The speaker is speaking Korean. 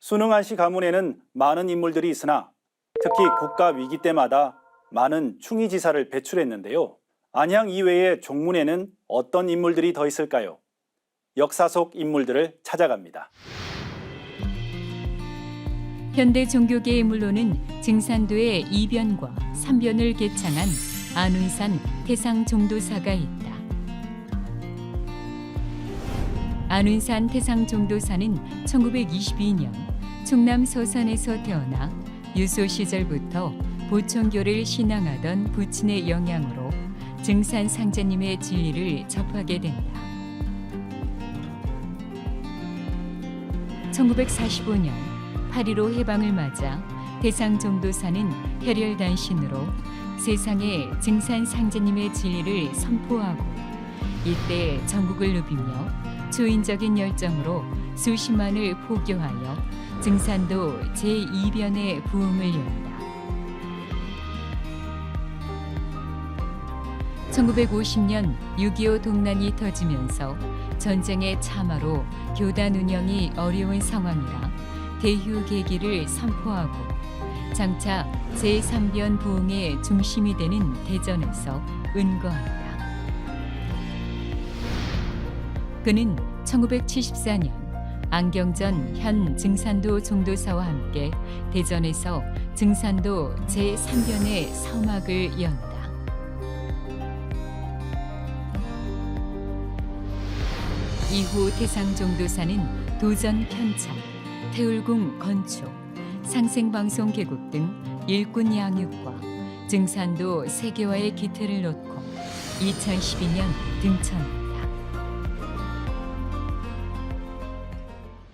순응한 씨 가문에는 많은 인물들이 있으나 특히 국가 위기 때마다 많은 충의지사를 배출했는데요. 안양 이외의 종문에는 어떤 인물들이 더 있을까요? 역사 속 인물들을 찾아갑니다. 현대 종교계의 물론은 증산도의 이변과 삼변을 개창한 안운산 태상 종도사가 있다. 안운산 태상 종도사는 1922년 충남 서산에서 태어나 유소 시절부터 보청교를 신앙하던 부친의 영향으로 증산 상제님의 진리를 접하게 된다. 1945년 8.15 해방을 맞아 대상 종도사는 혈혈단신으로 세상에 증산 상제님의 진리를 선포하고 이때 전국을 누비며 초인적인 열정으로 수십만을 포교하여 증산도 제2변의 부흥을 연다. 1950년 6.25 동란이 터지면서 전쟁의 참화로 교단 운영이 어려운 상황이라 대휴 계기를 선포하고 장차 제3변 부흥의 중심이 되는 대전에서 은거한다. 그는 1974년 안경전 현 증산도 종도사와 함께 대전에서 증산도 제3변의 서막을 연다. 이후 태상 종도사는 도전 편찬, 태울궁 건축, 상생방송 개국 등 일꾼 양육과 증산도 세계화의 기틀을 놓고 2012년 등천했다.